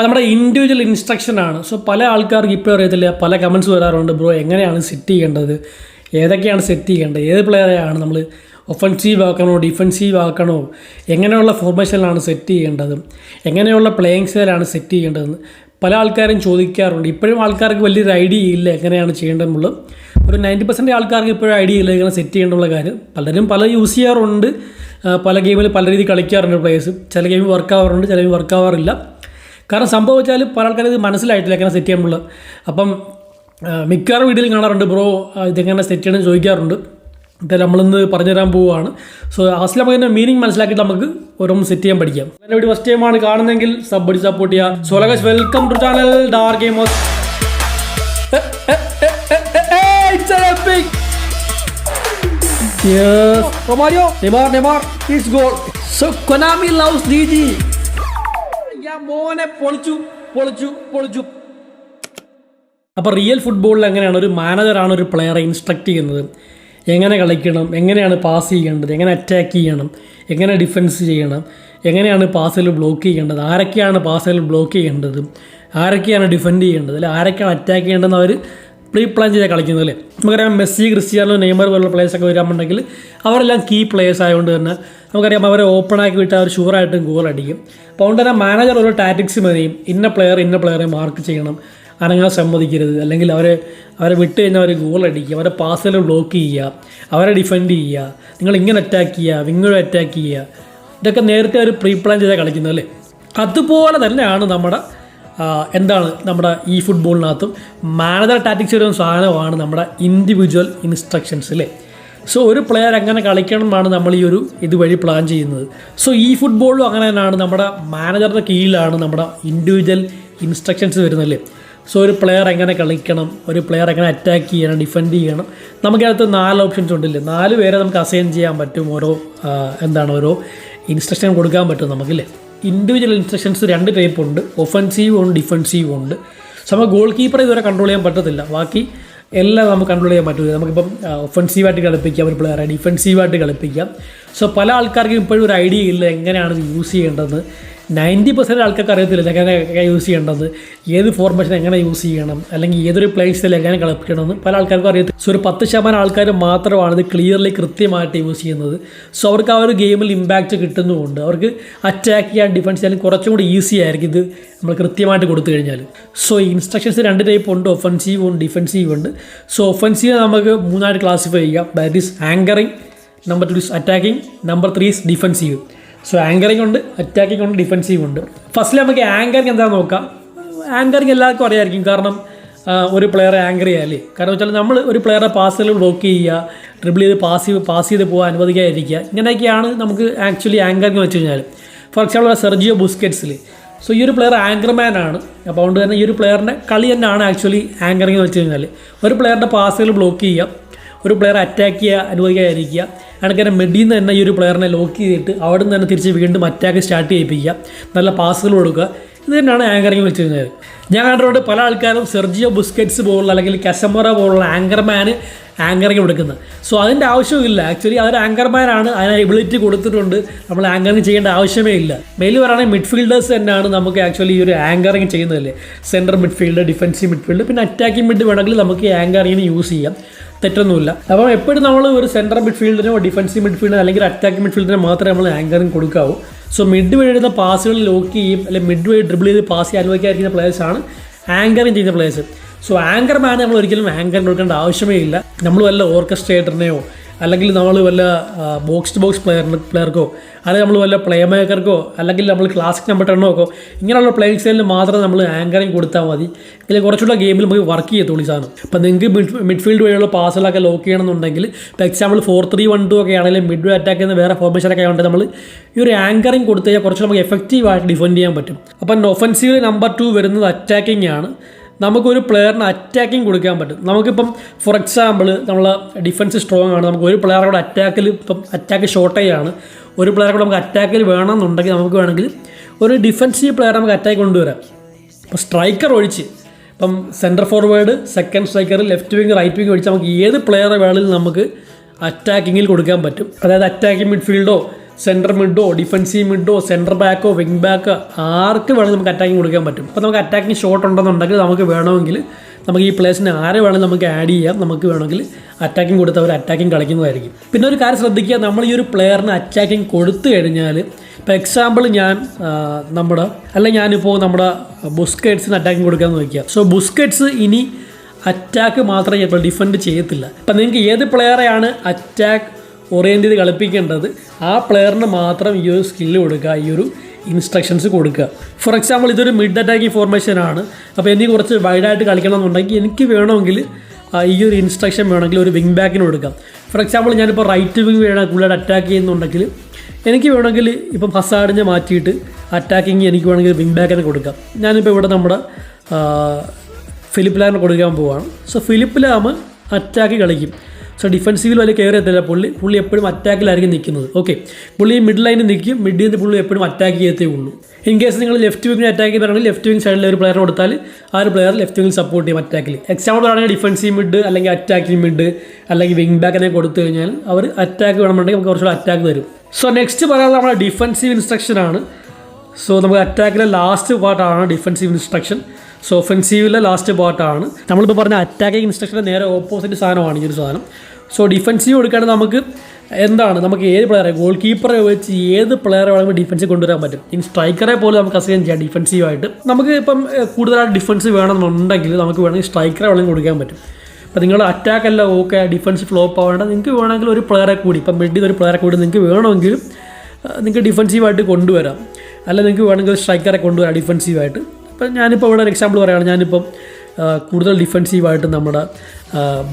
അപ്പോൾ നമ്മുടെ individual ഇൻസ്ട്രക്ഷനാണ് so പല ആൾക്കാർക്ക് ഇപ്പോൾ അറിയത്തില്ല പല കമൻസ് വരാറുണ്ട് ബ്രോ എങ്ങനെയാണ് സെറ്റ് ചെയ്യേണ്ടത്? ഏതൊക്കെയാണ് സെറ്റ് ചെയ്യേണ്ടത്? ഏത് പ്ലെയറെയാണ് നമ്മൾ ഒഫൻസീവ് ആക്കണോ ഡിഫൻസീവ് ആക്കണോ? എങ്ങനെയുള്ള ഫോർമേഷനിലാണ് സെറ്റ് ചെയ്യേണ്ടത്? എങ്ങനെയുള്ള പ്ലേയിങ് സ്റ്റൈലാണ് സെറ്റ് ചെയ്യേണ്ടതെന്ന് പല ആൾക്കാരും ചോദിക്കാറുണ്ട്. ഇപ്പോഴും ആൾക്കാർക്ക് വലിയൊരു ഐഡിയ ഇല്ല എങ്ങനെയാണ് ചെയ്യേണ്ടതെന്നുള്ളത്. ഒരു നയന്റി പെർസെന്റ് ആൾക്കാർക്ക് ഇപ്പോഴും ഐഡിയ ഇല്ല എങ്ങനെ സെറ്റ് ചെയ്യേണ്ടുള്ള കാര്യം. പലരും പല യൂസ് ചെയ്യാറുണ്ട്. പല ഗെയിമിൽ പല രീതിയിൽ കളിക്കാറുണ്ട് പ്ലേയേഴ്സ് ചില ഗെയിം വർക്ക് ആവാറുണ്ട് ചില ഗെയിം വർക്ക് ആവാറില്ല. കാരണം സംഭവം വെച്ചാൽ പല ആൾക്കാരും ഇത് മനസ്സിലായിട്ടില്ല എങ്ങനെ സെറ്റ് ചെയ്യുമ്പോൾ അപ്പം മിക്കവാറും വീഡിയോയിൽ കാണാറുണ്ട് ബ്രോ ഇതെങ്ങനെ സെറ്റ് ചെയ്യണമെന്ന് ചോദിക്കാറുണ്ട് എന്തായാലും നമ്മളിന്ന് പറഞ്ഞുതരാൻ പോവുകയാണ് സോ ആസിൽ നമുക്ക് ഇതിന്റെ മീനിങ് മനസ്സിലാക്കിയിട്ട് നമുക്ക് ഓരോന്നും സെറ്റ് ചെയ്യാൻ പഠിക്കാം എന്റെ വീഡിയോ ഫസ്റ്റ് ടൈമാണ് കാണുന്നതെങ്കിൽ സബ് അടി സപ്പോർട്ട് ചെയ്യുക സോ ലഗസ് വെൽക്കം ടു ചാനൽ ഡാർ epic! Yes. Romario, Neymar, Neymar, it's goal. So Konami loves DG. ഞാൻ മോനെ പൊളിച്ചു പൊളിച്ചു പൊളിച്ചു. അപ്പോൾ റിയൽ ഫുട്ബോളിൽ എങ്ങനെയാണ് ഒരു മാനേജറാണ് ഒരു പ്ലെയറെ ഇൻസ്ട്രക്ട് ചെയ്യുന്നത്? എങ്ങനെ കളിക്കണം? എങ്ങനെയാണ് പാസ് ചെയ്യേണ്ടത്? എങ്ങനെ അറ്റാക്ക് ചെയ്യണം? എങ്ങനെ ഡിഫെൻസ് ചെയ്യണം? എങ്ങനെയാണ് പാസിൽ ബ്ലോക്ക് ചെയ്യേണ്ടത്? ആരൊക്കെയാണ് പാസിൽ ബ്ലോക്ക് ചെയ്യേണ്ടത്? ആരൊക്കെയാണ് ഡിഫെൻഡ് ചെയ്യേണ്ടത്? അല്ലെങ്കിൽ ആരൊക്കെയാണ് അറ്റാക്ക് ചെയ്യേണ്ടതെന്ന് അവർ പ്രീ പ്ലാൻ ചെയ്താൽ കളിക്കുന്നത് അല്ലേ? നമുക്കറിയാം മെസ്സി ക്രിസ്ത്യാനോ നെയ്മർ പോലുള്ള പ്ലേയേഴ്സൊക്കെ വരാമെന്നുണ്ടെങ്കിൽ അവരെല്ലാം കീ പ്ലേയേഴ്സ് ആയതുകൊണ്ട് തന്നെ നമുക്കറിയാം അവരെ ഓപ്പൺ ആക്കി വിട്ട് അവർ ഷുവറായിട്ടും ഗോൾ അടിക്കും. അപ്പോൾ അതുകൊണ്ട് തന്നെ മാനേജർ ഒരു ടാറ്റിക്സ് മതിയും. ഇന്ന പ്ലെയർ ഇന്ന പ്ലെയറെ മാർക്ക് ചെയ്യണം. അനങ്ങാൻ സമ്മതിക്കരുത്. അല്ലെങ്കിൽ അവരെ അവരെ വിട്ട് കഴിഞ്ഞാൽ അവർ ഗോൾ അടിക്കുക. അവരെ പാസൽ ബ്ലോക്ക് ചെയ്യുക. അവരെ ഡിഫെൻഡ് ചെയ്യുക. നിങ്ങൾ ഇങ്ങനെ അറ്റാക്ക് ചെയ്യുക. വിങ്ങോട് അറ്റാക്ക് ചെയ്യുക. ഇതൊക്കെ നേരത്തെ അവർ പ്രീ പ്ലാൻ ചെയ്താൽ കളിക്കുന്നത് അല്ലേ? അതുപോലെ തന്നെയാണ് നമ്മുടെ എന്താണ് നമ്മുടെ ഈ ഫുട്ബോളിനകത്തും മാനേജർ ടാറ്റിക്സ് ഒരു സാധനമാണ് നമ്മുടെ ഇൻഡിവിജ്വൽ ഇൻസ്ട്രക്ഷൻസ് അല്ലേ സോ ഒരു പ്ലെയർ എങ്ങനെ കളിക്കണം എന്നാണ് നമ്മൾ ഈ ഒരു ഇതുവഴി പ്ലാൻ ചെയ്യുന്നത്. സോ ഈ ഫുട്ബോളും അങ്ങനെ തന്നെയാണ് നമ്മുടെ മാനേജറുടെ കീഴിലാണ് നമ്മുടെ ഇൻഡിവിജ്വൽ ഇൻസ്ട്രക്ഷൻസ് വരുന്നല്ലേ സോ ഒരു പ്ലെയർ എങ്ങനെ കളിക്കണം ഒരു പ്ലെയർ എങ്ങനെ അറ്റാക്ക് ചെയ്യണം ഡിഫെൻഡ് ചെയ്യണം നമുക്കകത്ത് നാല് ഓപ്ഷൻസ് ഉണ്ടല്ലേ നാല് പേരെ നമുക്ക് അസൈൻ ചെയ്യാൻ പറ്റും ഓരോ എന്താണ് ഓരോ ഇൻസ്ട്രക്ഷൻ കൊടുക്കാൻ പറ്റും നമുക്കില്ലേ ഇൻഡിവിജ്വൽ ഇൻസ്ട്രക്ഷൻസ് രണ്ട് ടൈപ്പ് ഉണ്ട്. ഒഫൻസീവ് ഉണ്ട് ഡിഫൻസീവ് ഉണ്ട്. സോ നമുക്ക് ഗോൾ കീപ്പറെ ഇതുവരെ കൺട്രോൾ ചെയ്യാൻ പറ്റത്തില്ല. ബാക്കി എല്ലാം നമുക്ക് കൺട്രോൾ ചെയ്യാൻ പറ്റില്ല നമുക്കിപ്പം ഒഫൻസീവായിട്ട് കളിപ്പിക്കാം ഒരു പ്ലെയറെ ഡിഫൻസീവായിട്ട് കളിപ്പിക്കാം. സോ പല ആൾക്കാർക്കും ഇപ്പോഴും ഒരു ഐഡിയ ഇല്ല എങ്ങനെയാണ് യൂസ് ചെയ്യേണ്ടതെന്ന് നയന്റി പെർസെന്റ് ആൾക്കാർക്ക് അറിയത്തില്ല എങ്ങനെ യൂസ് ചെയ്യേണ്ടത് ഏത് ഫോർമേഷൻ എങ്ങനെ യൂസ് ചെയ്യണം അല്ലെങ്കിൽ ഏതൊരു പ്ലേസിൽ എങ്ങനെ കളിപ്പിക്കണമെന്ന് പല ആൾക്കാർക്കും അറിയത്തില്ല. സോ ഒരു പത്ത് ശതമാനം ആൾക്കാർ മാത്രമാണ് ഇത് ക്ലിയർലി കൃത്യമായിട്ട് യൂസ് ചെയ്യുന്നത്. സോ അവർക്ക് ആ ഒരു ഗെയിമിൽ ഇമ്പാക്റ്റ് കിട്ടുന്നുമുണ്ട്. അവർക്ക് അറ്റാക്ക് ചെയ്യാൻ ഡിഫൻസ് ചെയ്യാൻ കുറച്ചും കൂടി ഈസി ആയിരിക്കും ഇത് നമ്മൾ കൃത്യമായിട്ട് കൊടുത്തു കഴിഞ്ഞാൽ സോ ഇൻസ്ട്രക്ഷൻസ് രണ്ട് ടൈപ്പ് ഉണ്ട്. ഒഫൻസീവ് ഉണ്ട് ഡിഫൻസീവ് ഉണ്ട്. സോ ഒഫൻസീവ് നമുക്ക് മൂന്നായിട്ട് ക്ലാസിഫൈ ചെയ്യാം. That is anchoring number two is attacking number three is defensive so anchoring ഉണ്ട് അറ്റാക്കിംഗ് ഉണ്ട് ഡിഫൻസീവ് ഉണ്ട്. ഫസ്റ്റിൽ നമുക്ക് ആങ്കറിങ് എന്താണെന്ന് നോക്കാം? ആങ്കറിങ് എല്ലാവർക്കും അറിയായിരിക്കും. കാരണം ഒരു പ്ലെയറെ ആങ്കർ ചെയ്യാല്ലേ? കാരണം വെച്ചാൽ നമ്മൾ ഒരു പ്ലെയറെ പാസുകൾ ബ്ലോക്ക് ചെയ്യുക ട്രിബിൾ ചെയ്ത് പാസ് ചെയ്ത് പാസ് ചെയ്ത് പോകാൻ അനുവദിക്കാതിരിക്കുക ഇങ്ങനെയൊക്കെയാണ് നമുക്ക് ആക്ച്വലി ആങ്കറിംഗ് വെച്ച് കഴിഞ്ഞാൽ ഫോർ എക്സാമ്പിൾ സെർജിയോ ബുസ്കറ്റ്സിൽ സോ ഈ ഒരു പ്ലെയർ ആങ്കർമാൻ ആണ്. അപ്പോൾ അതുകൊണ്ട് തന്നെ ഈ ഒരു പ്ലെയറിന്റെ കളി തന്നെയാണ് ആക്ച്വലി ആങ്കറിംഗ് എന്ന് വെച്ച് കഴിഞ്ഞാൽ ഒരു പ്ലെയറിന്റെ പാസുകൾ ബ്ലോക്ക് ചെയ്യുക ഒരു പ്ലെയർ അറ്റാക്ക് ചെയ്യുക അനുവദിക്കാതിരിക്കുക. കണക്കിന് മെഡിയിൽ നിന്ന് തന്നെ ഈ ഒരു പ്ലെയറിനെ ലോക്ക് ചെയ്തിട്ട് അവിടെ നിന്ന് തന്നെ തിരിച്ച് വീണ്ടും അറ്റാക്ക് സ്റ്റാർട്ട് ചെയ്യിപ്പിക്കുക. നല്ല പാസുകൾ കൊടുക്കുക. ഇത് തന്നെയാണ് ആങ്കറിങ് വെച്ച് കഴിഞ്ഞാൽ ഞാൻ കണ്ടിട്ടുണ്ട് പല ആൾക്കാരും സെർജിയോ ബുസ്കറ്റ്സ് പോലുള്ള അല്ലെങ്കിൽ കസമറ പോലുള്ള ആങ്കർമാന് ആങ്കറിങ് കൊടുക്കുന്നത്. സോ അതിന്റെ ആവശ്യമില്ല ആക്ച്വലി അതൊരു ആങ്കർമാരാണ് അതിന് എബിലിറ്റി കൊടുത്തിട്ടുണ്ട്. നമ്മൾ ആങ്കറിങ് ചെയ്യേണ്ട ആവശ്യമേ ഇല്ല. മെയിൽ പറയുകയാണെങ്കിൽ മിഡ്ഫീൽഡേഴ്സ് തന്നെയാണ് നമുക്ക് ആക്ച്വലി ഈ ഒരു ആങ്കറിങ് ചെയ്യുന്നതല്ലേ. സെന്റർ മിഡ്ഫീൽഡ് ഡിഫൻസീവ് മിഡ്ഫീൽഡ് പിന്നെ അറ്റാക്കിംഗ് മിഡ് വേണമെങ്കിൽ നമുക്ക് ഈ ആങ്കറിങ്ങിന് യൂസ് ചെയ്യാം. തെറ്റൊന്നുമില്ല. അപ്പം എപ്പോഴും നമ്മൾ ഒരു സെൻട്രൽ മിഡ്ഫീൽഡിനോ ഡിഫൻസീവ് മിഡ്ഫീൽഡിനോ അല്ലെങ്കിൽ അറ്റാക്കിംഗ് മിഡ്ഫീൽഡിനോ മാത്രമേ നമ്മൾ ആങ്കറിങ് കൊടുക്കാവൂ. സോ മിഡ് വഴി എഴുതുന്ന പാസുകൾ ലോക്ക് ചെയ്യും. അല്ലെങ്കിൽ മിഡ് വഴി ഡ്രിബിൾ ചെയ്ത് പാസ് ചെയ്യാൻ അനുവദിക്കാതിരിക്കുന്ന പ്ലേയേഴ്സാണ് ആങ്കറിങ് ചെയ്യുന്ന പ്ലേയേഴ്സ് സോ ആങ്കർ മാൻ നമ്മൾ ഒരിക്കലും ആങ്കർ കൊടുക്കേണ്ട ആവശ്യമേ ഇല്ല. നമ്മൾ വല്ല ഓർക്കസ്ട്രേറ്ററിനെയോ അല്ലെങ്കിൽ നമ്മൾ വല്ല ബോക്സ് ടു ബോക്സ് പ്ലെയറിന് പ്ലെയർക്കോ അല്ലെങ്കിൽ നമ്മൾ വല്ല പ്ലേ മേക്കർക്കോ അല്ലെങ്കിൽ നമ്മൾ ക്ലാസിക് നമ്പർ ടെണ്ണോക്കോ ഇങ്ങനെയുള്ള പ്ലേയിങ് സ്റ്റൈലിന് മാത്രം നമ്മൾ ആങ്കറിങ് കൊടുത്താൽ മതി. ഇതിൽ കുറച്ചുകൂടെ ഗെയിമിൽ നമുക്ക് വർക്ക് ചെയ്യത്തുള്ളൂ സാധനം. ഇപ്പം നിങ്ങൾക്ക് മിഡ് മിഡ്ഫീൽഡ് വഴിയുള്ള പാസുകളൊക്കെ ലോക്ക് ചെയ്യണമെന്നുണ്ടെങ്കിൽ ഇപ്പോൾ example four three one two ഒക്കെ ആണെങ്കിലും മിഡ് വേ അറ്റാക്ക് എന്ന വേറെ ഫോർമേഷനൊക്കെ ആയതുകൊണ്ട് നമ്മൾ ഈ ഒരു ആങ്കറിങ് കൊടുത്തു കഴിഞ്ഞാൽ കുറച്ച് നമുക്ക് എഫക്റ്റീവായിട്ട് ഡിഫെൻഡ് ചെയ്യാൻ പറ്റും. അപ്പം ഒഫൻസീവ് നമ്പർ ടു വരുന്നത് അറ്റാക്കിംഗ് ആണ്. നമുക്കൊരു പ്ലെയറിന് അറ്റാക്കിങ് കൊടുക്കാൻ പറ്റും. നമുക്കിപ്പം ഫോർ എക്സാമ്പിൾ നമ്മൾ ഡിഫൻസ് സ്ട്രോങ് ആണ്. നമുക്ക് ഒരു പ്ലെയറെ കൂടെ അറ്റാക്കിൽ ഇപ്പം അറ്റാക്ക് ഷോർട്ടേജ് ആണ് ഒരു പ്ലെയറെ കൂടെ നമുക്ക് അറ്റാക്കിൽ വേണമെന്നുണ്ടെങ്കിൽ നമുക്ക് വേണമെങ്കിൽ ഒരു ഡിഫൻസീവ് പ്ലെയർ നമുക്ക് അറ്റാക്ക് കൊണ്ടുവരാം. അപ്പോൾ സ്ട്രൈക്കർ ഒഴിച്ച് ഇപ്പം centre forward second striker left wing right wing ഒഴിച്ച് നമുക്ക് ഏത് പ്ലെയറെ വേണമെങ്കിലും നമുക്ക് അറ്റാക്കിങ്ങിൽ കൊടുക്കാൻ പറ്റും. അതായത് അറ്റാക്കിംഗ് മിഡ്ഫീൽഡോ സെന്റർ മിഡോ ഡിഫൻസീവ് മിഡോ സെന്റർ ബാക്കോ വിങ് ബാക്കോ ആർക്ക് വേണമെങ്കിൽ നമുക്ക് അറ്റാക്കിങ് കൊടുക്കാൻ പറ്റും. അപ്പോൾ നമുക്ക് അറ്റാക്കിങ് ഷോട്ട് ഉണ്ടെന്നുണ്ടെങ്കിൽ നമുക്ക് വേണമെങ്കിൽ നമുക്ക് ഈ പ്ലേസിന് ആരെ വേണമെങ്കിൽ നമുക്ക് ആഡ് ചെയ്യാം. നമുക്ക് വേണമെങ്കിൽ അറ്റാക്കിങ് കൊടുത്ത് അവർ അറ്റാക്കിംഗ് കളിക്കുന്നതായിരിക്കും. പിന്നെ ഒരു കാര്യം ശ്രദ്ധിക്കുക നമ്മൾ ഈ ഒരു പ്ലെയറിന് അറ്റാക്കിങ് കൊടുത്തു കഴിഞ്ഞാൽ ഇപ്പോൾ എക്സാമ്പിൾ ഞാൻ നമ്മുടെ അല്ലെ ഞാനിപ്പോൾ നമ്മുടെ ബുസ്കറ്റ്സിന് അറ്റാക്കിങ് കൊടുക്കാൻ നോക്കിയാൽ സോ ബുസ്കറ്റ്സ് ഇനി അറ്റാക്ക് മാത്രമേ ഇപ്പോൾ ഡിഫെൻഡ് ചെയ്യത്തില്ല. അപ്പം നിങ്ങൾക്ക് ഏത് പ്ലെയറെയാണ് അറ്റാക്ക് ഓറിയന്റ് ചെയ്ത് കളിപ്പിക്കേണ്ടത് ആ പ്ലെയറിന് മാത്രം ഈ ഒരു സ്കില്ല് കൊടുക്കുക ഈ ഒരു ഇൻസ്ട്രക്ഷൻസ് കൊടുക്കുക. ഫോർ എക്സാമ്പിൾ ഇതൊരു മിഡ് അറ്റാക്കിംഗ് ഫോർമേഷൻ ആണ്. അപ്പോൾ എനിക്ക് കുറച്ച് വൈഡായിട്ട് കളിക്കണം എന്നുണ്ടെങ്കിൽ എനിക്ക് വേണമെങ്കിൽ ഈ ഒരു ഇൻസ്ട്രക്ഷൻ വേണമെങ്കിൽ ഒരു വിങ് ബാക്കിന് കൊടുക്കാം. ഫോർ എക്സാമ്പിൾ ഞാനിപ്പോൾ റൈറ്റ് വിങ് വേണം കൂടുതൽ അറ്റാക്ക് ചെയ്യുന്നുണ്ടെങ്കിൽ എനിക്ക് വേണമെങ്കിൽ ഇപ്പം ഫസാഡിനെ മാറ്റിയിട്ട് അറ്റാക്കിങ് എനിക്ക് വേണമെങ്കിൽ വിങ് ബാക്കിനെ കൊടുക്കാം. ഞാനിപ്പോൾ ഇവിടെ നമ്മുടെ ഫിലിപ്പ് ലാമിന് കൊടുക്കാൻ പോവുകയാണ് സോ ഫിലിപ്പ് ലാമ് അറ്റാക്ക് കളിക്കും. സോ ഡിഫൻസീവിൽ വലിയ കെയർ എത്തില്ല പുള്ളി പുള്ളി എപ്പോഴും അറ്റാക്കിലായിരിക്കും നിൽക്കുന്നത് ഓക്കെ പുള്ളി മിഡ് ലൈനിൽ നിൽക്കും. മിഡിൽ നിന്ന് പുള്ളി എപ്പോഴും അറ്റാക്ക് ചെയ്യത്തേ ഉള്ളൂ. ഇൻ കേസ് നിങ്ങൾ ലെഫ്റ്റ് വിങ്ങിന് അറ്റാക്ക് ചെയ്യുകയാണെങ്കിൽ ലെഫ്റ്റ് വിങ് സൈഡിൽ ഒരു പ്ലെയർ കൊടുത്താൽ ആ ഒരു പ്ലെയർ ലെഫ്റ്റ് വിങ്ങിൽ സപ്പോർട്ട് ചെയ്യും അറ്റാക്കിൽ എക്സാമ്പിൾ പറയുകയാണെങ്കിൽ ഡിഫൻസീവ് മിഡ് അല്ലെങ്കിൽ അറ്റാക്കിംഗ് മിഡ് അല്ലെങ്കിൽ വിങ് ബാക്കിനെ കൊടുത്തു കഴിഞ്ഞാൽ അവർ അറ്റാക്ക് വേണമെന്നുണ്ടെങ്കിൽ നമുക്ക് കുറച്ചുകൂടെ അറ്റാക്ക് തരും സോ നെക്സ്റ്റ് പറയാനുള്ള നമ്മുടെ ഡിഫൻസീവ് ഇൻസ്ട്രക്ഷൻ ആണ്. സോ നമുക്ക് അറ്റാക്കിലെ ലാസ്റ്റ് പാർട്ടാണ് ഡിഫൻസീവ് ഇൻസ്ട്രക്ഷൻ സോ ഒഫൻസീവിലെ ലാസ്റ്റ് പാർട്ടാണ് നമ്മളിപ്പോൾ പറഞ്ഞ അറ്റാക്കിങ് ഇൻസ്ട്രക്ഷന്റെ നേരെ ഓപ്പോസിറ്റ് സാധനമാണ് ഈ ഒരു സാധനം. സോ ഡിഫൻസീവ് കൊടുക്കുകയാണെങ്കിൽ നമുക്ക് എന്താണ്? നമുക്ക് ഏത് പ്ലെയറെ ഗോൾ കീപ്പറെ വെച്ച് ഏത് പ്ലെയറെ വേണമെങ്കിൽ ഡിഫൻസിൽ കൊണ്ടുവരാൻ പറ്റും. ഇനി സ്ട്രൈക്കറെ പോലും നമുക്ക് അസൈൻ ചെയ്യാം ഡിഫൻസീവായിട്ട് നമുക്ക് ഇപ്പം കൂടുതലായിട്ട് ഡിഫൻസ് വേണമെന്നുണ്ടെങ്കിൽ നമുക്ക് വേണമെങ്കിൽ സ്ട്രൈക്കറെ വേണമെങ്കിൽ കൊടുക്കാൻ പറ്റും. അപ്പോൾ നിങ്ങൾ അറ്റാക്ക് അല്ല ഓക്കെ ഡിഫൻസ് ഫ്ലോപ്പ് ആവേണ്ട. നിങ്ങൾക്ക് വേണമെങ്കിൽ ഒരു പ്ലെയറെ കൂടി ഇപ്പം മിഡിൽ ഒരു പ്ലെയറെ കൂടി നിങ്ങൾക്ക് വേണമെങ്കിൽ നിങ്ങൾക്ക് ഡിഫൻസീവായിട്ട് കൊണ്ടുവരാം. അല്ല നിങ്ങൾക്ക് വേണമെങ്കിൽ സ്ട്രൈക്കറെ കൊണ്ടുവരാം ഡിഫൻസീവായിട്ട് ഇപ്പം ഞാനിപ്പോൾ ഇവിടെ ഒരു എക്സാമ്പിൾ പറയുകയാണ്. ഞാനിപ്പം കൂടുതൽ ഡിഫൻസീവായിട്ട് നമ്മുടെ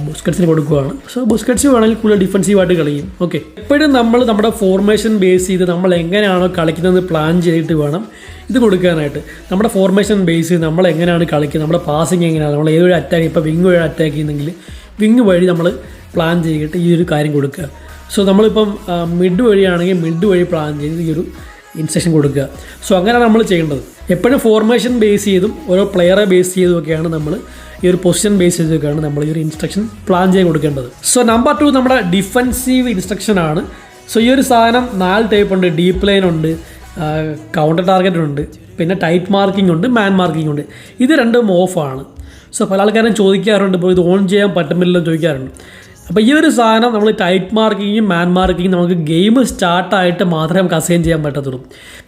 ബുസ്കറ്റ്സിന് കൊടുക്കുകയാണ്. സോ ബുസ്കറ്റ്സ് വേണമെങ്കിൽ കൂടുതൽ ഡിഫൻസീവായിട്ട് കളിക്കും ഓക്കെ എപ്പോഴും നമ്മൾ നമ്മുടെ ഫോർമേഷൻ ബേസ് ചെയ്ത് നമ്മൾ എങ്ങനെയാണോ കളിക്കുന്നത് പ്ലാൻ ചെയ്തിട്ട് വേണം ഇത് കൊടുക്കാനായിട്ട്. നമ്മുടെ ഫോർമേഷൻ ബേസ് ചെയ്ത് നമ്മൾ എങ്ങനെയാണ് കളിക്കുന്നത് നമ്മുടെ പാസിങ് എങ്ങനെയാണ് നമ്മൾ ഏതൊരു അറ്റാക്ക് ഇപ്പോൾ വിങ് വഴി അറ്റാക്ക് ചെയ്യുന്നെങ്കിൽ വിങ് വഴി നമ്മൾ പ്ലാൻ ചെയ്തിട്ട് ഈ ഒരു കാര്യം കൊടുക്കുക. സോ നമ്മളിപ്പം മിഡ് വഴിയാണെങ്കിൽ മിഡ് വഴി പ്ലാൻ ചെയ്ത് ഈ ഒരു ഇൻസ്ട്രക്ഷൻ കൊടുക്കുക. സോ അങ്ങനെയാണ് നമ്മൾ ചെയ്യേണ്ടത്. എപ്പോഴും ഫോർമേഷൻ ബേസ് ചെയ്തും ഓരോ പ്ലെയറെ ബേസ് ചെയ്തുമൊക്കെയാണ് നമ്മൾ ഈ ഒരു പൊസിഷൻ ബേസ് ചെയ്തൊക്കെയാണ് നമ്മൾ ഈ ഒരു ഇൻസ്ട്രക്ഷൻ പ്ലാൻ ചെയ്ത് കൊടുക്കേണ്ടത്. സോ നമ്പർ ടു നമ്മുടെ ഡിഫൻസീവ് ഇൻസ്ട്രക്ഷൻ ആണ്. സോ ഈ ഒരു സാധനം നാല് ടൈപ്പ് ഉണ്ട്. ഡീപ്പ് ലൈൻ ഉണ്ട് കൗണ്ടർ ടാർഗറ്റ് ഉണ്ട് പിന്നെ ടൈറ്റ് മാർക്കിംഗ് ഉണ്ട് മാൻ മാർക്കിംഗ് ഉണ്ട്. ഇത് രണ്ടും ഓഫാണ് സോ പല ആൾക്കാരും ചോദിക്കാറുണ്ട് ഇപ്പോൾ ഇത് ഓൺ ചെയ്യാൻ പറ്റുന്നില്ലെന്ന് ചോദിക്കാറുണ്ട്. അപ്പോൾ ഈ ഒരു സാധനം നമ്മൾ ടൈറ്റ് മാർക്കിങ്ങും മാൻ മാർക്കിങ്ങും നമുക്ക് ഗെയിം സ്റ്റാർട്ടായിട്ട് മാത്രമേ നമുക്ക് അസൈൻ ചെയ്യാൻ പറ്റത്തുള്ളൂ.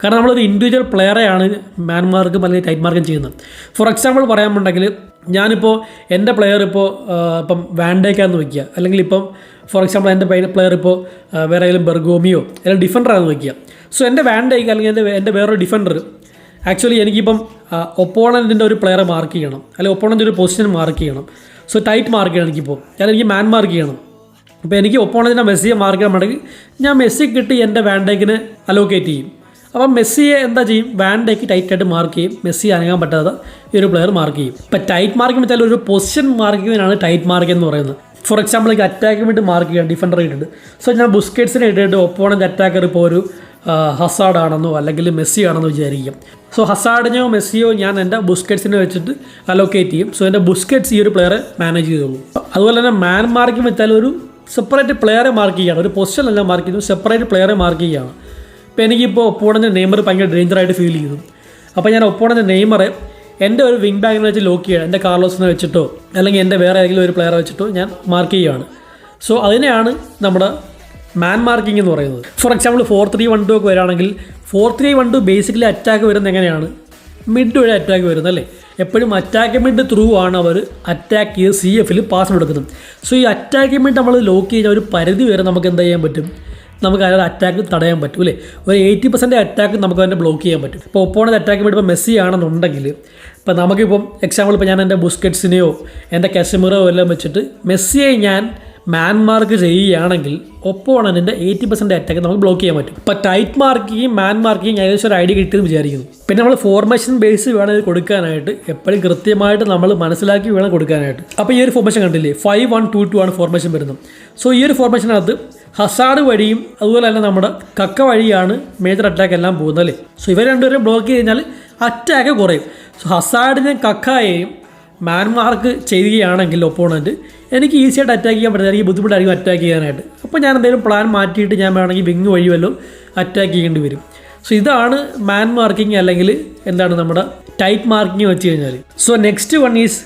കാരണം നമ്മളൊരു ഇൻഡിവിജ്വൽ പ്ലെയറെയാണ് മാൻ മാർക്കും അല്ലെങ്കിൽ ടൈറ്റ് മാർക്കും ചെയ്യുന്നത്. ഫോർ എക്സാമ്പിൾ പറയാമെന്നുണ്ടെങ്കിൽ ഞാനിപ്പോൾ എന്റെ പ്ലെയർ ഇപ്പോൾ ഇപ്പം വാൻഡേക്കാന്ന് വയ്ക്കുക അല്ലെങ്കിൽ ഇപ്പം ഫോർ എക്സാമ്പിൾ എന്റെ പ്ലെയർ ഇപ്പോൾ വേറെ ഏതെങ്കിലും ബെർഗോമിയോ അല്ലെങ്കിൽ ഡിഫൻഡറാണെന്ന് വയ്ക്കുക സോ എന്റെ വാൻഡേക്ക് അല്ലെങ്കിൽ എന്റെ എന്റെ വേറൊരു ഡിഫൻഡർ ആക്ച്വലി എനിക്കിപ്പം ഒപ്പോണന്റിന്റെ ഒരു പ്ലെയറെ മാർക്ക് ചെയ്യണം. അല്ലെങ്കിൽ ഒപ്പോണന്റെ ഒരു പൊസിഷൻ മാർക്ക് ചെയ്യണം. സോ ടൈറ്റ് മാർക്ക് ചെയ്യണം എനിക്കിപ്പോൾ ഞാൻ എനിക്ക് മാൻ മാർക്ക് ചെയ്യണം. അപ്പോൾ എനിക്ക് ഒപ്പോണന്റിനെ മെസ്സിയെ മാർക്ക് ചെയ്യാൻ വേണ്ടി ഞാൻ മെസ്സി കിട്ടി എന്റെ വാൻഡേക്കിന് അലോക്കേറ്റ് ചെയ്യും. അപ്പം മെസ്സിയെ എന്താ ചെയ്യും? വാൻഡേക്ക് ടൈറ്റായിട്ട് മാർക്ക് ചെയ്യും. മെസ്സി അനങ്ങാൻ പറ്റാതെ ഈ ഒരു പ്ലെയർ മാർക്ക് ചെയ്യും. ഇപ്പം ടൈറ്റ് മാർക്കിംഗ് വെച്ചാൽ ഒരു പൊസിഷൻ മാർക്ക് ചെയ്യുന്നതിനാണ് ടൈറ്റ് മാർക്ക് എന്ന് പറയുന്നത്. ഫോർ എക്സാമ്പിൾ എനിക്ക് അറ്റാക്കിന് വേണ്ടി മാർക്ക് ചെയ്യാം. ഡിഫൻഡർ ആയിട്ടുണ്ട്. സോ ഞാൻ ബുസ്കറ്റ്സിനെ ഇട്ടിട്ട് ഒപ്പോണന്റെ അറ്റാക്കർ ഇപ്പോൾ ഒരു ഹസാഡ് ആണെന്നോ അല്ലെങ്കിൽ മെസ്സി ആണെന്നോ വിചാരിക്കും. സോ ഹസാഡിനെയോ മെസ്സിയോ ഞാൻ എന്റെ ബുസ്കറ്റ്സിനെ വെച്ചിട്ട് അലോക്കേറ്റ് ചെയ്യും. സോ എന്റെ ബുസ്കറ്റ്സ് ഈ ഒരു പ്ലെയറെ മാനേജ് ചെയ്തോളൂ. അതുപോലെ തന്നെ മാൻ മാർക്കിംഗ് വെച്ചാൽ ഒരു സെപ്പറേറ്റ് പ്ലെയറെ മാർക്ക് ചെയ്യുകയാണ്. ഒരു പൊസിഷൻ എല്ലാം മാർക്ക് ചെയ്യുന്നു സെപ്പറേറ്റ് പ്ലെയറെ മാർക്ക് ചെയ്യുകയാണ്. ഇപ്പോൾ എനിക്കിപ്പോൾ ഒപ്പോണന്റെ നെയ്മർ ഭയങ്കര ഡേഞ്ചറായിട്ട് ഫീൽ ചെയ്തു അപ്പോൾ ഞാൻ ഒപ്പോണന്റെ നെയ്മറെ എന്റെ ഒരു വിങ് ബാഗിനെ വെച്ച് ലോക്ക് ചെയ്യുക എന്റെ കാർലോസിനെ വെച്ചിട്ടോ അല്ലെങ്കിൽ എന്റെ വേറെ ഏതെങ്കിലും ഒരു പ്ലെയറെ വെച്ചിട്ടോ ഞാൻ മാർക്ക് ചെയ്യുകയാണ്. സോ അതിനെയാണ് നമ്മുടെ മാൻ മാർക്കിംഗ് എന്ന് പറയുന്നത്. For example four three one two ഒക്കെ വരാണെങ്കിൽ four three one two basically attack വരുന്നത് എങ്ങനെയാണ്? മിഡ് വഴി അറ്റാക്ക് വരുന്നത് അല്ലേ? എപ്പോഴും അറ്റാക്ക് മിഡ് ത്രൂ ആണ് അവർ അറ്റാക്ക് ചെയ്ത് സി എഫിൽ പാസ് കൊടുക്കുന്നത് സോ ഈ അറ്റാക്ക് മിഡ് നമ്മൾ ലോക്ക് ചെയ്ത ഒരു പരിധി വരെ നമുക്ക് എന്താ ചെയ്യാൻ പറ്റും? നമുക്ക് അയാളുടെ അറ്റാക്ക് തടയാൻ പറ്റും അല്ലേ? ഒരു എയ്റ്റി പെർസെന്റ് അറ്റാക്ക് നമുക്ക് അതിനെ ബ്ലോക്ക് ചെയ്യാൻ പറ്റും. ഇപ്പോൾ ഒപ്പോണത് അറ്റാക്ക് വേണ്ടി ഇപ്പോൾ മെസ്സി ആണെന്നുണ്ടെങ്കിൽ ഇപ്പോൾ നമുക്കിപ്പം എക്സാമ്പിൾ ഇപ്പോൾ ഞാൻ എന്റെ ബുസ്കറ്റ്സിനെയോ എന്റെ കശ്മീറോ എല്ലാം വെച്ചിട്ട് മെസ്സിയെ ഞാൻ മാൻ മാർക്ക് ചെയ്യുകയാണെങ്കിൽ ഒപ്പോണന്റിന്റെ എയ്റ്റി പെർസെന്റ് അറ്റാക്ക് നമുക്ക് ബ്ലോക്ക് ചെയ്യാൻ പറ്റും. ഇപ്പോൾ ടൈറ്റ് മാർക്കിങ്ങും മാൻ മാർക്കിങ് ഏകദേശം ഒരു ഐഡിയ കിട്ടിയെന്ന് വിചാരിക്കുന്നു. പിന്നെ നമ്മൾ ഫോർമേഷൻ ബേസ് വേണം ഇത് കൊടുക്കാനായിട്ട് എപ്പോഴും കൃത്യമായിട്ട് നമ്മൾ മനസ്സിലാക്കി വേണം കൊടുക്കാനായിട്ട്. അപ്പോൾ ഈ ഒരു ഫോർമേഷൻ കണ്ടില്ലേ? ഫൈവ് വൺ ടു ടു ആണ് ഫോർമേഷൻ വരുന്നത്. സോ ഈ ഒരു ഫോർമേഷനകത്ത് ഹസാഡ് വഴിയും അതുപോലെ തന്നെ നമ്മുടെ കക്ക വഴിയാണ് മേജർ അറ്റാക്ക് എല്ലാം പോകുന്നത് അല്ലേ? സോ ഇവർ രണ്ടുപേരും ബ്ലോക്ക് ചെയ്ത് കഴിഞ്ഞാൽ അറ്റാക്ക് കുറയും. സോ ഹസാഡിനെയും കക്കായെയും മാൻമാർക്ക് ചെയ്യുകയാണെങ്കിൽ ഒപ്പോണന്റ് എനിക്ക് ഈസിയായിട്ട് അറ്റാക്ക് ചെയ്യാൻ പറ്റില്ല എനിക്ക് ബുദ്ധിമുട്ടായിരിക്കും അറ്റാക്ക് ചെയ്യാനായിട്ട്. അപ്പോൾ ഞാൻ എന്തെങ്കിലും പ്ലാൻ മാറ്റിയിട്ട് ഞാൻ വേണമെങ്കിൽ വിങ് വഴി വല്ലതും അറ്റാക്ക് ചെയ്യേണ്ടി വരും. സോ ഇതാണ് മാൻ മാർക്കിംഗ് അല്ലെങ്കിൽ എന്താണ് നമ്മുടെ ടൈപ്പ് മാർക്കിംഗ് വെച്ച് കഴിഞ്ഞാൽ so next one is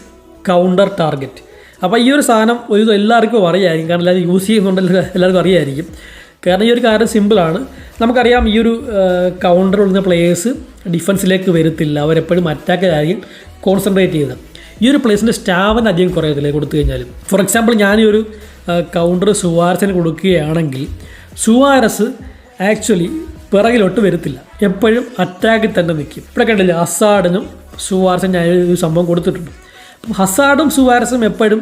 counter target അപ്പോൾ ഈ ഒരു സാധനം ഒരു എല്ലാവർക്കും അറിയായിരിക്കും. കാരണം എല്ലാവരും യൂസ് ചെയ്യുന്നുണ്ടല്ലോ എല്ലാവർക്കും അറിയായിരിക്കും. കാരണം ഈ ഒരു കാര്യം സിമ്പിളാണ് നമുക്കറിയാം ഈ ഒരു കൗണ്ടർ ഉള്ള പ്ലേയേഴ്സ് ഡിഫൻസിലേക്ക് വരത്തില്ല. അവരെപ്പോഴും അറ്റാക്കിലായിരിക്കും കോൺസെൻട്രേറ്റ് ചെയ്യുന്നത്. ഈ ഒരു പ്ലേസിന്റെ സ്റ്റാമിന് അധികം കുറയത്തില്ല കൊടുത്തു കഴിഞ്ഞാലും. ഫോർ എക്സാമ്പിൾ ഞാൻ ഈ ഒരു കൗണ്ടർ സുവാരസിന് കൊടുക്കുകയാണെങ്കിൽ സുവാരസ് ആക്ച്വലി പിറകിലോട്ട് വരത്തില്ല. എപ്പോഴും അറ്റാക്കിൽ തന്നെ നിൽക്കും. ഇവിടെ കണ്ടില്ല അസാഡിനും സുവാരസിനും ഞാൻ ഒരു സംഭവം കൊടുത്തിട്ടുണ്ട്. അപ്പം ഹസാഡും സുവാരസും എപ്പോഴും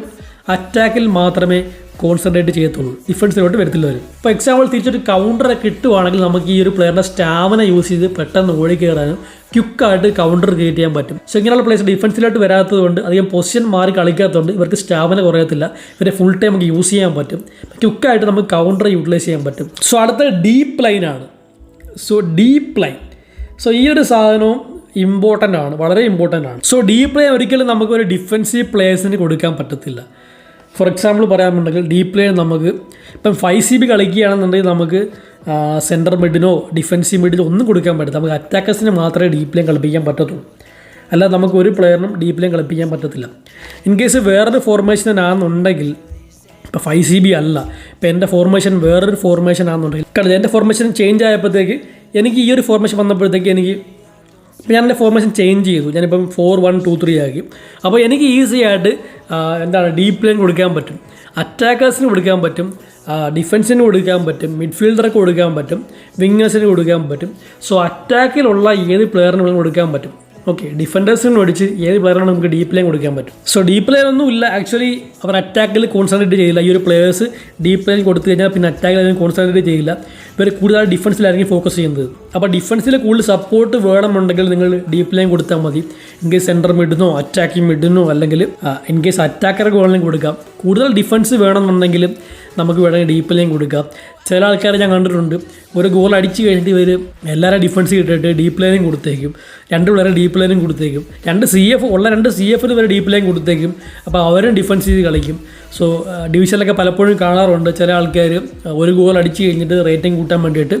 അറ്റാക്കിൽ മാത്രമേ കോൺസെൻട്രേറ്റ് ചെയ്യത്തുള്ളൂ. ഡിഫൻസിലോട്ട് വരത്തില്ല വരും ഇപ്പോൾ എക്സാമ്പിൾ തിരിച്ചൊരു കൗണ്ടറൊക്കെ കിട്ടുവാണെങ്കിൽ നമുക്ക് ഈ ഒരു പ്ലെയറിന്റെ സ്റ്റാമിന യൂസ് ചെയ്ത് പെട്ടെന്ന് ഓടി കയറാനും ക്യുക്കായിട്ട് കൗണ്ടർ ക്രിയേറ്റ് ചെയ്യാൻ പറ്റും. സോ ഇങ്ങനെയുള്ള പ്ലേസ് ഡിഫൻസിലോട്ട് വരാത്തതുകൊണ്ട് അധികം പൊസിഷൻ മാറി കളിക്കാത്തതുകൊണ്ട് ഇവർക്ക് സ്റ്റാമിന കുറയത്തില്ല. ഇവരെ ഫുൾ ടൈം നമുക്ക് യൂസ് ചെയ്യാൻ പറ്റും. ക്യുക്കായിട്ട് നമുക്ക് കൗണ്ടർ യൂട്ടിലൈസ് ചെയ്യാൻ പറ്റും. സോ അടുത്ത ഡീപ്പ് ലൈനാണ് സോ ഡീപ്പ് ലൈൻ സോ ഈ ഒരു സാധനവും ഇമ്പോർട്ടന്റ് ആണ്. വളരെ ഇമ്പോർട്ടന്റ് ആണ്. സോ ഡീപ്പ് ലൈൻ ഒരിക്കലും നമുക്ക് ഒരു ഡിഫൻസീവ് പ്ലേയേഴ്സിന് കൊടുക്കാൻ പറ്റത്തില്ല. ഫോർ എക്സാമ്പിൾ പറയാമെന്നുണ്ടെങ്കിൽ ഡീപ് ലൈൻ നമുക്ക് ഇപ്പം ഫൈവ് സി ബി കളിക്കുകയാണെന്നുണ്ടെങ്കിൽ നമുക്ക് സെന്റർ മിഡിനോ ഡിഫൻസീവ് മിഡിനോ ഒന്നും കൊടുക്കാൻ പറ്റില്ല നമുക്ക് അറ്റാക്കേഴ്സിന് മാത്രമേ ഡീപ് ലൈൻ കളിപ്പിക്കാൻ പറ്റത്തുള്ളൂ. അല്ലാതെ നമുക്ക് ഒരു പ്ലെയറിനും ഡീപ് ലൈൻ കളിപ്പിക്കാൻ പറ്റത്തില്ല. ഇൻ കേസ് വേറൊരു ഫോർമേഷനാണെന്നുണ്ടെങ്കിൽ ഇപ്പോൾ ഫൈവ് സി ബി അല്ല. ഇപ്പോൾ എന്റെ ഫോർമേഷൻ വേറൊരു ഫോർമേഷൻ ആണെന്നുണ്ടെങ്കിൽ കാരണം എന്റെ ഫോർമേഷൻ ചേഞ്ച് ആയപ്പോഴത്തേക്ക് എനിക്ക് ഈ ഒരു ഫോർമേഷൻ വന്നപ്പോഴത്തേക്ക് എനിക്ക് ഞാൻ എന്റെ ഫോർമേഷൻ ചേഞ്ച് ചെയ്തു. ഞാനിപ്പം ഫോർ വൺ ടു ത്രീ ആക്കി. അപ്പോൾ എനിക്ക് ഈസി ആയിട്ട് എന്താണ് ഡീപ്പ് ലൈൻ കൊടുക്കാൻ പറ്റും. അറ്റാക്കേഴ്സിന് കൊടുക്കാൻ പറ്റും. ഡിഫൻസിന് കൊടുക്കാൻ പറ്റും. മിഡ്ഫീൽഡർക്ക് കൊടുക്കാൻ പറ്റും. വിങ്ങേഴ്സിന് കൊടുക്കാൻ പറ്റും. സോ അറ്റാക്കിലുള്ള ഏത് പ്ലെയറിനും കൊടുക്കാൻ പറ്റും. ഓക്കെ ഡിഫൻഡേഴ്സിന് ഒടിച്ച് ഏത് പ്ലെയറാണ് നമുക്ക് ഡീപ്പ് ലൈൻ കൊടുക്കാൻ പറ്റും. സോ ഡീപ്പ് ലൈൻ ഒന്നും ഇല്ല. ആക്ച്വലി അവർ അറ്റാക്കിൽ കോൺസെൻട്രേറ്റ് ചെയ്യില്ല. ഈ ഒരു പ്ലേയേഴ്സ് ഡീപ്പ് ലൈൻ കൊടുത്തു കഴിഞ്ഞാൽ പിന്നെ അറ്റാക്കിൽ അതിന് കോൺസെൻട്രേറ്റ് ചെയ്യില്ല. ഇവർ കൂടുതൽ ഡിഫൻസിലായിരിക്കും ഫോക്കസ് ചെയ്യുന്നത്. അപ്പോൾ ഡിഫൻസിൽ കൂടുതൽ സപ്പോർട്ട് വേണമെന്നുണ്ടെങ്കിൽ നിങ്ങൾ ഡീപ്പ് ലൈൻ കൊടുത്താൽ മതി. ഇൻ കേസ് സെന്റർ മിഡിനോ അറ്റാക്കിംഗ് മിഡിനോ അല്ലെങ്കിൽ ഇൻ കേസ് അറ്റാക്കർ വേണമെങ്കിൽ കൊടുക്കാം. കൂടുതൽ ഡിഫൻസ് വേണമെന്നുണ്ടെങ്കിൽ നമുക്ക് വേണമെങ്കിൽ ഡീപ്പ് ലൈൻ കൊടുക്കാം. ചില ആൾക്കാരെ ഞാൻ കണ്ടിട്ടുണ്ട്. ഒരു ഗോൾ അടിച്ച് കഴിഞ്ഞിട്ട് ഇവർ എല്ലാവരും ഡിഫൻസ് കിട്ടിയിട്ട് ഡീപ്പ് ലൈനും കൊടുത്തേക്കും. രണ്ട് പിള്ളേരെ ഡീപ്പ് ലൈനും കൊടുത്തേക്കും. രണ്ട് സി എഫ് ഉള്ള രണ്ട് സി എഫിന് വരെ ഡീപ്പ് ലൈൻ കൊടുത്തേക്കും. അപ്പോൾ അവരും ഡിഫൻസ് ചെയ്ത് കളിക്കും. സോ ഡിവിഷനിലൊക്കെ പലപ്പോഴും കാണാറുണ്ട്. ചില ആൾക്കാർ ഒരു ഗോൾ അടിച്ച് കഴിഞ്ഞിട്ട് റേറ്റിംഗ് കൂട്ടാൻ വേണ്ടിയിട്ട്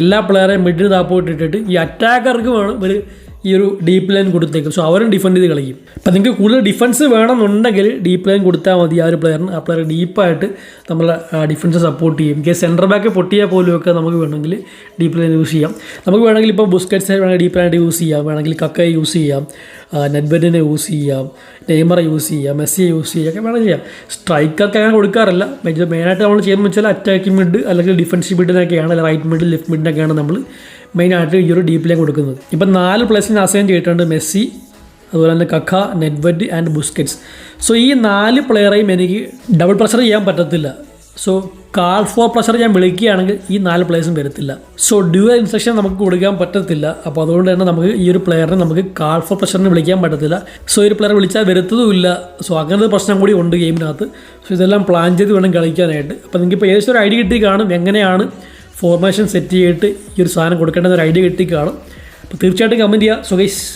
എല്ലാ പ്ലെയറെയും മിഡിൽ താപ്പോട്ടിട്ടിട്ട് ഈ അറ്റാക്കർക്ക് വേണം ഇവർ ഈ ഒരു ഡീപ്പ് ലൈൻ കൊടുത്തേക്കും. സോ അവരും ഡിഫെൻഡ് ചെയ്ത് കളിക്കും. അപ്പം നിങ്ങൾക്ക് കൂടുതൽ ഡിഫൻസ് വേണമെന്നുണ്ടെങ്കിൽ ഡീപ്പ് ലൈൻ കൊടുത്താൽ മതി ആ ഒരു പ്ലെയറിന് ആ പ്ലെയർ ഡീപ്പായിട്ട് നമ്മൾ ഡിഫൻസ് സപ്പോർട്ട് ചെയ്യും. കേസ് സെന്റർ ബാക്ക് പൊട്ടിയാൽ പോലുമൊക്കെ നമുക്ക് വേണമെങ്കിൽ ഡീപ്പ് ലൈൻ യൂസ് ചെയ്യാം. നമുക്ക് വേണമെങ്കിൽ ഇപ്പോൾ ബുസ്കറ്റ്സ് വേണമെങ്കിൽ ഡീപ്പ് ലൈൻ യൂസ് ചെയ്യാം. വേണമെങ്കിൽ കക്കയെ യൂസ് ചെയ്യാം. നെറ്റ്ബെറ്റിനെ യൂസ് ചെയ്യാം. നെയ്മറെ യൂസ് ചെയ്യാം. മെസ്സിയെ യൂസ് ചെയ്യാം. ഒക്കെ വേണമെങ്കിൽ ചെയ്യാം. സ്ട്രൈക്കർക്ക് അങ്ങനെ കൊടുക്കാറില്ല. മെയിനായിട്ട് നമ്മൾ ചെയ്യുന്നത് വെച്ചാൽ അറ്റാക്കിംഗ് മിഡ് അല്ലെങ്കിൽ ഡിഫൻസീവ് മിഡിനൊക്കെയാണ് അല്ലെങ്കിൽ റൈറ്റ് മിഡ് ലെഫ്റ്റ് മിഡിനൊക്കെയാണ് നമ്മൾ മെയിനായിട്ട് ഈ ഒരു ഡീപ്പിലേക്ക് കൊടുക്കുന്നത്. ഇപ്പം നാല് പ്ലേസിന് അസൈൻ ചെയ്തിട്ടുണ്ട് മെസ്സി അതുപോലെ തന്നെ കക്ക നെറ്റ്വെഡ് ആൻഡ് ബുസ്കറ്റ്സ്. സോ ഈ നാല് പ്ലെയറേയും എനിക്ക് ഡബിൾ പ്രഷർ ചെയ്യാൻ പറ്റത്തില്ല. സോ കാൾ ഫോർ പ്രഷർ ഞാൻ വിളിക്കുകയാണെങ്കിൽ ഈ നാല് പ്ലേസും വരത്തില്ല. സോ ഡ്യുവൽ ഇൻസ്ട്രക്ഷൻ നമുക്ക് കൊടുക്കാൻ പറ്റത്തില്ല. അപ്പോൾ അതുകൊണ്ട് തന്നെ നമുക്ക് ഈ ഒരു പ്ലെയറിനെ നമുക്ക് കാൾ ഫോർ പ്രഷറിന് വിളിക്കാൻ പറ്റത്തില്ല. സോ ഒരു പ്ലെയർ വിളിച്ചാൽ വരുത്തതുമില്ല സോ അങ്ങനെ ഒരു പ്രശ്നം കൂടി ഉണ്ട് ഗെയിമിനകത്ത് സോ ഇതെല്ലാം പ്ലാൻ ചെയ്ത് വേണം കളിക്കാനായിട്ട്. അപ്പോൾ നിങ്ങൾക്ക് ഇപ്പോൾ ഏകദേശം ഒരു ഐഡിയ കിട്ടി കാണും എങ്ങനെയാണ് ഫോർമേഷൻ സെറ്റ് ചെയ്തിട്ട് ഈ ഒരു സാധനം കൊടുക്കേണ്ടെന്നൊരു ഐഡിയ കിട്ടി അപ്പോൾ തീർച്ചയായിട്ടും കമന്റ് ചെയ്യുക സോ ഗൈസ്